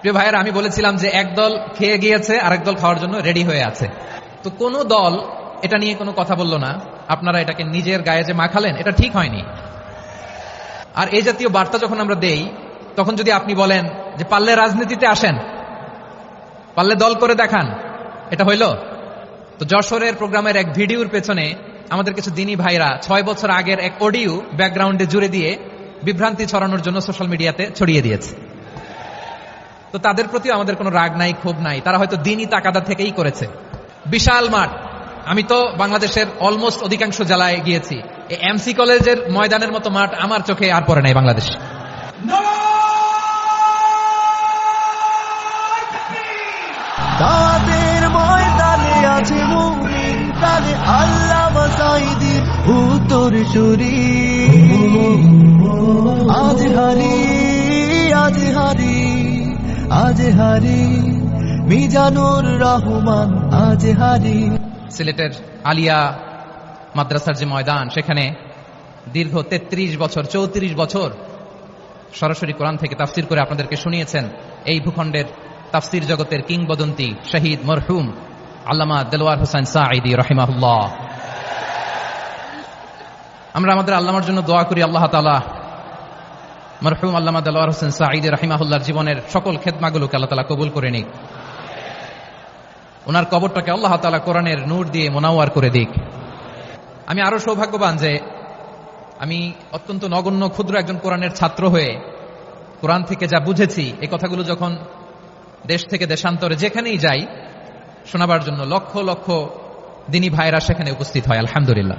প্রিয় ভাইয়ের, আমি বলেছিলাম যে এক দল খেয়ে গিয়েছে, আরেক দল খাওয়ার জন্য রেডি হয়ে আছে। তো কোন দল এটা নিয়ে কোনো কথা বলল না। আপনারা এটাকে নিজের গায়ে যে মাখালেন, এটা ঠিক হয়নি। আর এই জাতীয় বার্তা যখন আমরা দেই, তখন যদি আপনি বলেন যে পারলে রাজনীতিতে আসেন, পারলে দল করে দেখান, এটা হইল? তো যশোরের প্রোগ্রামের এক ভিডিওর পেছনে আমাদের কিছু দিনী ভাইরা ছয় বছর আগের এক অডিও ব্যাকগ্রাউন্ডে জুড়ে দিয়ে বিভ্রান্তি ছড়ানোর জন্য সোশ্যাল মিডিয়াতে ছড়িয়ে দিয়েছে। তো তাদের প্রতিও আমাদের কোনো রাগ নাই, ক্ষোভ নাই। তারা হয়তো দিনই তাকাদা থেকেই করেছে। বিশাল মাঠ। আমি তো বাংলাদেশের অলমোস্ট অধিকাংশ জেলায় গিয়েছি। এমসি কলেজের ময়দানের মতো মাঠ আমার চোখে আর পড়ে নাই বাংলাদেশ। তাদের ময়দানে আজ হারি আজ হারি আজ হারি, মিজানুর রহমান, আজ হারি। সিলেটের আলিয়া মাদ্রাসার যে ময়দান, সেখানে দীর্ঘ ৩৩ বছর, চৌত্রিশ বছর সরাসরি কোরআন থেকে তাফসির করে আপনাদেরকে শুনিয়েছেন এই ভূখণ্ডের তাফসির জগতের কিংবদন্তি শহীদ মরহুম আল্লামা দেলোয়ার হোসেন সাঈদি, রহিমাহুল্লাহ। আমরা আমাদের আল্লামার জন্য দোয়া করি, আল্লাহ তালা মরহুম আল্লামা দেলোয়ার হোসেন সাঈদি রহিমাহুল্লাহর জীবনের সকল খেদমাগুলোকে আল্লাহ তালা কবুল করে নিক। ওনার কবরটাকে আল্লাহ তালা কোরআনের নূর দিয়ে মোনাওয়ার করে দিক। আমি আরও সৌভাগ্যবান যে আমি অত্যন্ত নগণ্য, ক্ষুদ্র একজন কোরআনের ছাত্র হয়ে কোরআন থেকে যা বুঝেছি এই কথাগুলো যখন দেশ থেকে দেশান্তরে যেখানেই যাই, শোনাবার জন্য লক্ষ লক্ষ দিনী ভাইরা সেখানে উপস্থিত হয়, আলহামদুলিল্লাহ।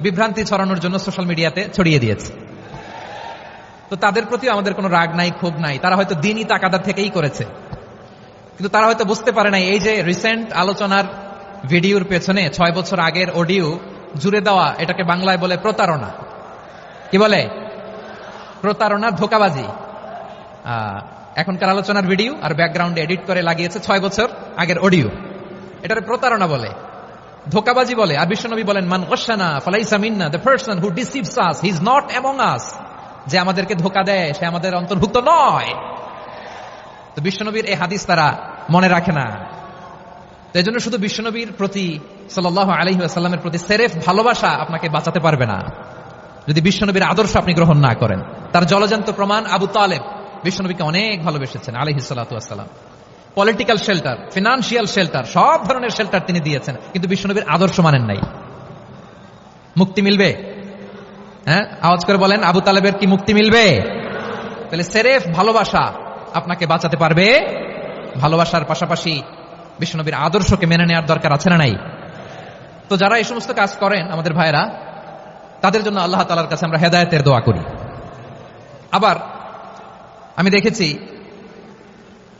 বিভ্রান্তি ছড়ানোর জন্য সোশ্যাল মিডিয়াতে ছড়িয়ে দিয়েছে। তো তাদের প্রতিও আমাদের কোনো রাগ নাই, ক্ষোভ নাই। তারা হয়তো দিনই তাকাদা থেকেই করেছে। কিন্তু তারা হয়তো বুঝতে পারে নাই, এই যে রিসেন্ট আলোচনার ভিডিওর পেছনে ছয় বছর আগের অডিও জুড়ে দেওয়া এটাকে বাংলায় বলে প্রতারণা। কি বলে? প্রতারণার ধোকাবাজি। এখনকার আলোচনার ভিডিও আর ব্যাকগ্রাউন্ডে এডিট করে লাগিয়েছে ছয় বছর আগের অডিও এটার প্রতারণা বলে। ধোকাবাজি বলে। আর বিশ্বনবী বলেন, মান ওসানা ফালাইসা মিন্না the person who deceives us he is not among us যে আমাদেরকে ধোকা দেয়, সে আমাদের অন্তর্ভুক্ত নয়। তো বিশ্বনবীর এই হাদিস তারা মনে রাখে না। তো এই জন্য শুধু বিশ্বনবীর প্রতি সাল্লাহ আলহি প্রতি সেরেফ ভালোবাসা আপনাকে বাঁচাতে পারবে না। যদি বিশ্বনবীর আদর্শ আপনি গ্রহণ না করেন, তার জলজান্ত প্রমাণ আবু তালেব বিশ্বনবীকে অনেক ভালোবেসেছেন আলহি সাল্লাম পলিটিক্যাল শেল্টার ফিনান্সিয়াল শেল্টার সব ধরনের শেল্টার তিনি দিয়েছেন, কিন্তু বিশ্বনবীর আদর্শ মানেন নাই। মুক্তি মিলবে? হ্যাঁ? আওয়াজ করে বলেন, আবু তালেবের কি মুক্তি মিলবে? তাহলে সেরেফ ভালোবাসা আপনাকে বাঁচাতে পারবে। ভালোবাসার পাশাপাশি বিশ্বনবীর আদর্শকে মেনে নেওয়ার দরকার আছে না নাই? তো যারা এই সমস্ত কাজ করেন, আমাদের ভাইরা তাদের জন্য আল্লাহ তালার কাছে আমরা হেদায়তের দোয়া করি। আবার আমি দেখেছি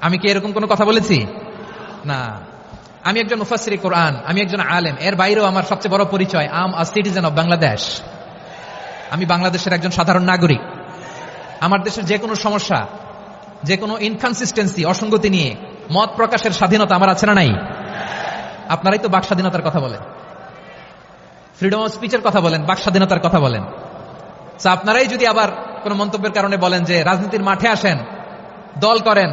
আমি কি এরকম কোনো কথা বলেছি? না। আমি একজন মুফাসিরি কোরআন, আমি একজন আলেম, এর বাইরেও আমার সবচেয়ে বড় পরিচয় I'm a citizen of Bangladesh আমি বাংলাদেশের একজন সাধারণ নাগরিক। আমার দেশের যে কোনো সমস্যা যে কোনো ইনকনসিস্টেন্সি অসঙ্গতি নিয়ে মত প্রকাশের স্বাধীনতা আমার আছে না নাই? আপনারাই তো বাক স্বাধীনতার কথা বলেন। ফ্রিডম অফ স্পিচের কথা বলেন, বাক স্বাধীনতার কথা বলেন। আপনারাই যদি আবার কোনো মন্তব্যের কারণে বলেন যে রাজনীতির মাঠে আসেন, দল করেন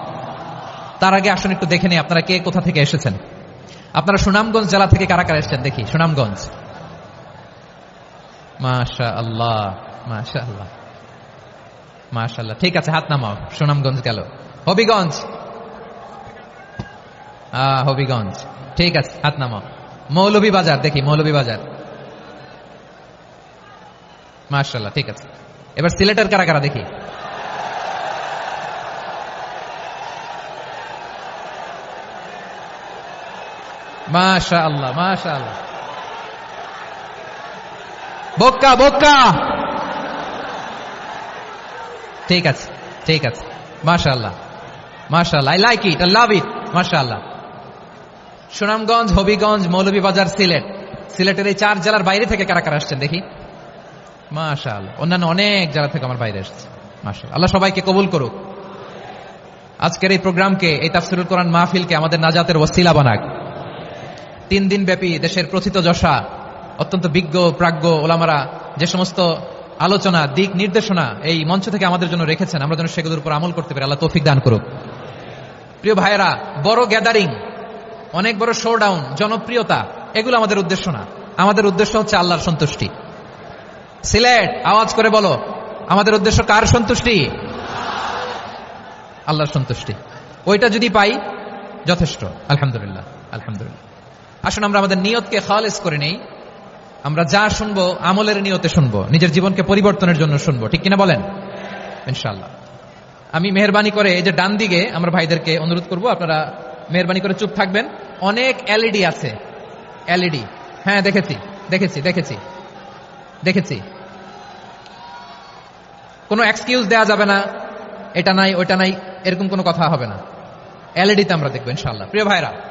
তার আগে আসুন একটু দেখে নিই আপনারা কে কোথা থেকে এসেছেন। আপনারা সুনামগঞ্জ জেলা থেকে কারা কারা এসেছেন? দেখি, সুনামগঞ্জ। মাশা মাশাল্লাহ ঠিক আছে, হাত নামাও, সুনামগঞ্জ গেল। হবিগঞ্জ। হবিগঞ্জ, ঠিক আছে, হাত নামাও। মৌলভী বাজার দেখি মৌলভী বাজার মাশাল্লাহ ঠিক আছে। এবার সিলেটের কারা কারা দেখি? মাশা আল্লাহ মাশা আল্লাহ বোক্কা বোক্কা ঠিক আছে ঠিক আছে। মাশা আল্লাহ মাশা আল্লাহ I like it I love it মাশা আল্লাহ সুনামগঞ্জ, হবিগঞ্জ, মৌলভীবাজার, সিলেট। সিলেটের এই চার জেলার বাইরে থেকে কারা কারা আসছেন দেখি? মাশা আল্লাহ অন্যান্য অনেক জেলা থেকে আমার বাইরে আসছে। মাশা আল্লাহ সবাইকে কবুল করুক। আজকের এই প্রোগ্রামকে, এই তাফসিরুল কোরআন মাহফিলকে আমাদের নাজাতের ওসিলা বানাক। তিন দিন ব্যাপী দেশের প্রথিত যশা, অত্যন্ত বিজ্ঞ প্রাজ্ঞ ওলামারা যে সমস্ত আলোচনা, দিক নির্দেশনা এই মঞ্চ থেকে আমাদের জন্য রেখেছেন, আমরা যেন সেগুলোর উপর আমল করতে পারি, আল্লাহ তৌফিক দান করুক। প্রিয় ভাইয়েরা, বড় গ্যাদারিং অনেক বড় শো ডাউন জনপ্রিয়তা, এগুলো আমাদের উদ্দেশ্য না। আমাদের উদ্দেশ্য হচ্ছে আল্লাহর সন্তুষ্টি। সিলেট, আওয়াজ করে বলো, আমাদের উদ্দেশ্য কার সন্তুষ্টি? আল্লাহর সন্তুষ্টি। ওইটা যদি পাই, যথেষ্ট। আলহামদুলিল্লাহ আলহামদুলিল্লাহ। আসুন আমরা আমাদের নিয়তকে খালেজ করে নেই। আমরা যা শুনব, আমলের নিয়তে শুনব, নিজের জীবনকে পরিবর্তনের জন্য শুনব। ঠিক কিনা বলেন? ইনশাল্লাহ আমি মেহরবানি করে এই যে ডান দিকে আমরা ভাইদেরকে অনুরোধ করব, আপনারা মেহরবানি করে চুপ থাকবেন। অনেক এলইডি আছে। এলইডি। হ্যাঁ দেখেছি দেখেছি দেখেছি দেখেছি। কোনো এক্সকিউজ দেওয়া যাবে না। এটা নাই ওটা নাই, এরকম কোনো কথা হবে না। এলইডিতে আমরা দেখব ইনশাল্লাহ প্রিয় ভাইরা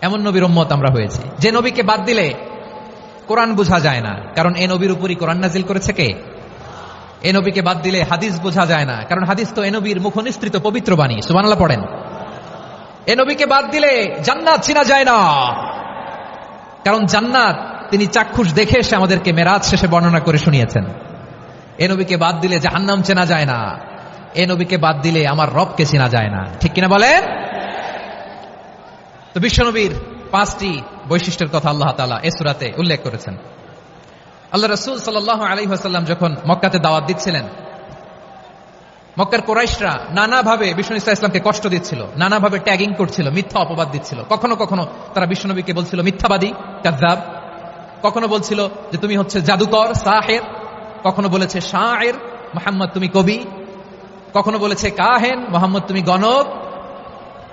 এমন নবীর উম্মত আমরা হয়েছি। যে নবীকে বাদ দিলে কোরআন বোঝা যায় না। কারণ এ নবীর উপরই কোরআন নাজিল করেছে কে? এ নবীকে বাদ দিলে হাদিস বোঝা যায় না। কারণ হাদিস তো এ নবীর মুখনিস্তৃত পবিত্র বাণী। সুবহানাল্লাহ পড়েন। এ নবীকে বাদ দিলে জান্নাত চিনা যায় না। কারণ জান্নাত, তিনি চাক্ষুষ দেখে এসে আমাদেরকে মেরাজ শেষে বর্ণনা করে শুনিয়েছেন। এ নবীকে বাদ দিলে জাহান্নাম চেনা যায় না। এ নবীকে বাদ দিলে আমার রবকে চেনা যায় না। ঠিক কিনা বলেন? তো বিশ্বনবীর পাঁচটি বৈশিষ্ট্যের কথা আল্লাহ তালা এ সুরাতে উল্লেখ করেছেন। আল্লাহ রসুল সাল্লাহ আলী হাসাল্লাম যখন মক্কাতে দাওয়াত দিচ্ছিলেন, মক্কার কোরাইশরা নানাভাবে বিষ্ণু ইসলাম ইসলামকে কষ্ট দিচ্ছিল, নানাভাবে ট্যাগিং করছিল, মিথ্যা অপবাদ দিচ্ছিল। কখনো কখনো তারা বিষ্ণুনবীকে বলছিল, মিথ্যাবাদী কাজাব কখনো বলছিল যে, তুমি হচ্ছে জাদুকর, সাহের। কখনো বলেছে শাহের মোহাম্মদ, তুমি কবি। কখনো বলেছে, কাহেন। মোহাম্মদ, তুমি গণক।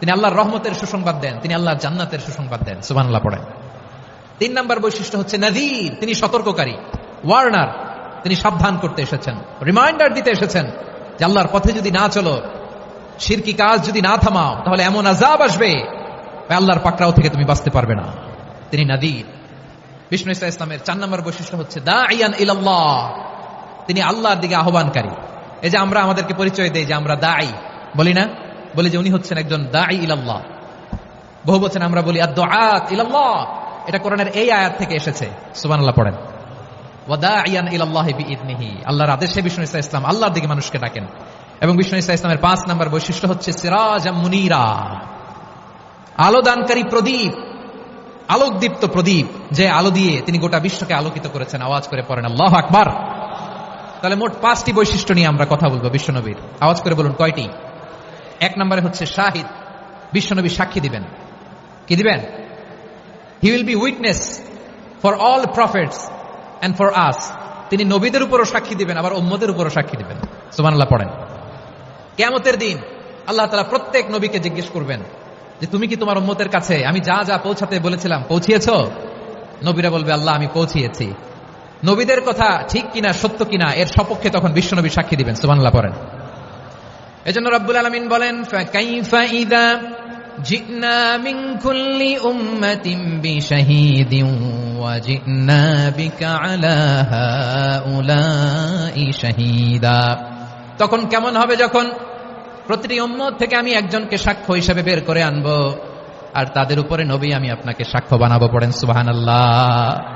তিনি আল্লাহর রহমতের সুসংবাদ দেন, তিনি আল্লাহর জান্নাতের সুসংবাদ দেন, সুবহানাল্লাহ পড়েন। তিন নম্বর বৈশিষ্ট্য হচ্ছে নদীর, তিনি সতর্ককারী। ওয়ার্নার, তিনি সাবধান করতে এসেছেন। রিমাইন্ডার দিতে এসেছেন যে আল্লাহর পথে যদি না চলো, শিরকি কাজ যদি না থামাও, তাহলে এমন আজাব আসবে আল্লাহর পাকড়াও থেকে তুমি বাঁচতে পারবে না। তিনি নাদির। বিষ্ণু ইসা ইসলামের চার নম্বর বৈশিষ্ট্য হচ্ছে দা ইয়ান ইলাল্লাহ। তিনি আল্লাহর দিকে আহ্বানকারী। এই যে আমরা আমাদেরকে পরিচয় দেই যে আমরা দায়ী বলি না? বলি যে উনি হচ্ছেন একজন দায়ী ইলাল্লাহ। বহু বছর আমরা বলি আদ ইলাল্লাহ। এটা কোরআনের এই আয়াত থেকে এসেছে। সুবান আল্লাহ পড়েন আল্লাহর আদেশে বিষ্ণু ইসা ইসলাম আল্লাহর দিকে মানুষকে ডাকেন। এবং বিষ্ণু ইসা ইসলামের পাঁচ নাম্বার বৈশিষ্ট্য হচ্ছে সিরাজ মুনিরা। আলোদানকারী প্রদীপ, আলোকদীপ্ত প্রদীপ, যে আলো দিয়ে তিনি গোটা বিশ্বকে আলোকিত করেছেন। আওয়াজ করে পড়েন, আল্লাহ আকবার। তাহলে মোট পাঁচটি বৈশিষ্ট্য নিয়ে আমরা কথা বলব বিশ্বনবীর। আওয়াজ করে বলুন, কয়টি? এক নম্বরে হচ্ছে শাহিদ। বিশ্বনবী সাক্ষী দিবেন। কি দিবেন? He will be witness for all prophets and for us তিনি নবীদের উপরও সাক্ষী দিবেন, আবার উম্মদের উপরও সাক্ষী দিবেন। সুবহানাল্লাহ, পড়েন। কেয়ামতের দিন আল্লাহ তালা প্রত্যেক নবীকে জিজ্ঞেস করবেন যে, তুমি কি তোমার উম্মতের কাছে? আমি যা যা পৌঁছাতে বলেছিলাম, পৌঁছিয়েছ? নবীরা বলবে, আল্লাহ, আমি পৌঁছিয়েছি। নবীদের কথা ঠিক কিনা, সত্য কিনা, এর সপক্ষে তখন বিশ্বনবী সাক্ষী দিবেন, সুবহানাল্লাহ পড়েন। এজন্য রব্বুল আলামিন বলেন শাহিদা। তখন কেমন হবে যখন প্রতিটি উম্মত থেকে আমি একজনকে সাক্ষ্য হিসেবে বের করে আনব, আর তাদের উপরে নবী আমি আপনাকে সাক্ষ্য বানাবো, পড়েন সুবহানাল্লাহ।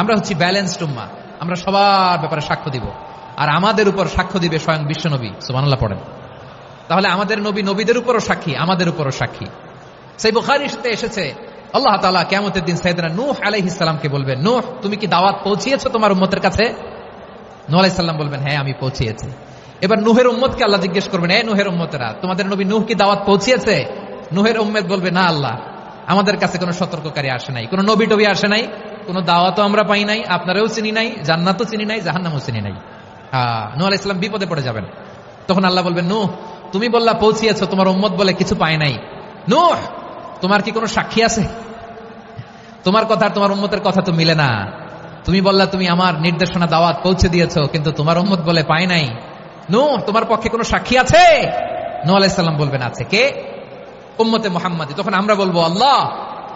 আমরা হচ্ছি ব্যালেন্সড উম্মা। আমরা সবার ব্যাপারে সাক্ষ্য দিব। আর আমাদের উপর সাক্ষ্য দিবে স্বয়ং বিশ্বনবী সুবহানাল্লাহ পড়েন। তাহলে আমাদের নবী নবীদের উপরও সাক্ষী, আমাদের উপরও সাক্ষী। সেই বুখারির সাথে এসেছে। আল্লাহ তালা কেমতের দিন সাইদনা নূহ আলাইহিসাল্লামকে বলবেন, নূহ, তুমি কি দাওয়াত পৌঁছিয়েছো তোমার উম্মতের কাছে? নূহ আলাইসাল্লাম বলবেন হ্যাঁ আমি পৌঁছিয়েছি। এবার নুহের উম্মতকে আল্লাহ জিজ্ঞেস করবেন হ্যাঁ নুহের উম্মতেরা, তোমাদের নবী নূহ কি দাওয়াত পৌঁছিয়েছে? নুহের উম্মেদ বলবে, না আল্লাহ, আমাদের কাছে কোনো সতর্ককারী আসে নাই, কোনো নবী টবি আসে নাই। কোনো দাওয়াতও আমরা পাই নাই, আপনারাও চিনি নাই, জান্নাতও চিনি নাই, জাহান্নামও চিনি নাই। আহ নূহ আলাইসাল্লাম বিপদে পড়ে যাবেন। তখন আল্লাহ বলবেন, নূহ, তুমি বললা পৌঁছিয়েছো, তোমার উম্মত বলে কিছু পায় নাই। নূহ, তোমার কি কোনো সাক্ষী আছে? তোমার কথা তোমার উম্মতের কথা তো মিলে না। তুমি বললা, তুমি আমার নির্দেশনা, দাওয়াত পৌঁছে দিয়েছ, কিন্তু তোমার উম্মত বলে পায় নাই। নু তোমার পক্ষে কোনো সাক্ষী আছে? নূহ আলাইসাল্লাম বলবেন, আছে কে? উম্মতে মোহাম্মদ। তখন আমরা বলব, আল্লাহ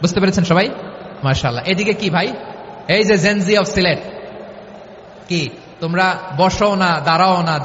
বুঝতে পেরেছেন সবাই? মার্শাল্লাহ এদিকে কি ভাই? এই যে জেনজি অফ সিলেট কি? তোমরা বসো না, দাঁড়াও না